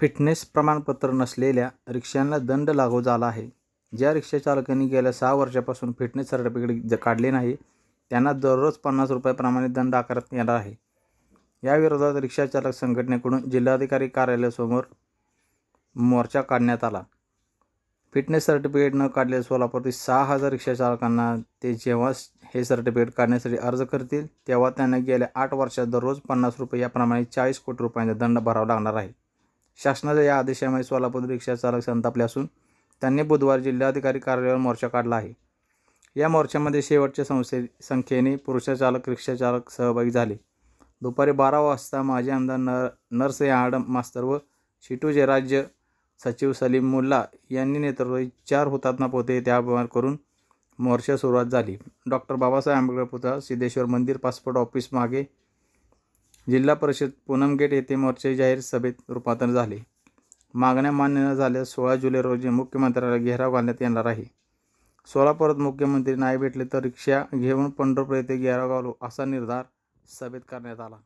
Fitness प्रमाणपत्र नसलेल्या रिक्षांना दंड लागू झाला आहे. ज्या रिक्षाचालकांनी गेल्या सहा वर्षापासून फिटनेस सर्टिफिकेट ज काढले नाही त्यांना दररोज पन्नास रुपयाप्रमाणे दंड आकारण्यात येणार आहे. याविरोधात रिक्षाचालक संघटनेकडून जिल्हाधिकारी कार्यालयासमोर मोर्चा काढण्यात आला. फिटनेस सर्टिफिकेट न काढलेल्या सोलापूरतील सहा हजार रिक्षाचालकांना ते जेव्हा हे सर्टिफिकेट काढण्यासाठी अर्ज करतील तेव्हा त्यांना गेल्या आठ वर्षात दररोज पन्नास रुपये याप्रमाणे चाळीस कोटी रुपयांचा दंड भरावा लागणार आहे. शासनाच्या या आदेशामुळे सोलापूर रिक्षाचालक संतापले असून त्यांनी बुधवारी जिल्हाधिकारी कार्यालयावर मोर्चा काढला आहे. या मोर्चामध्ये शेवटच्या संस्थे संख्येने पुरुषचालक रिक्षाचालक सहभागी झाले. दुपारी बारा वाजता माजी आमदार नर नर्स आडम मास्तर व शिटूचे राज्य सचिव सलीम मुल्ला यांनी नेतृत्व चार हुतात्मा पोते त्यावर करून मोर्चा सुरुवात झाली. डॉक्टर बाबासाहेब आंबेडकर पुतळा सिद्धेश्वर मंदिर पासपोर्ट ऑफिस मागे जिल्हा परिषद पूनम गेट येथे मोर्चे जाहीर सभेत रूपांतर झाले. मागण्या मान्य न झाल्यास सोळा जुलै रोजी मुख्यमंत्र्याला घेराव घालण्यात येणार आहे. सोलापुरात मुख्यमंत्री नाही भेटले तर रिक्षा घेऊन पंढरपूर येथे घेराव घालू असा निर्धार सभेत करण्यात आला.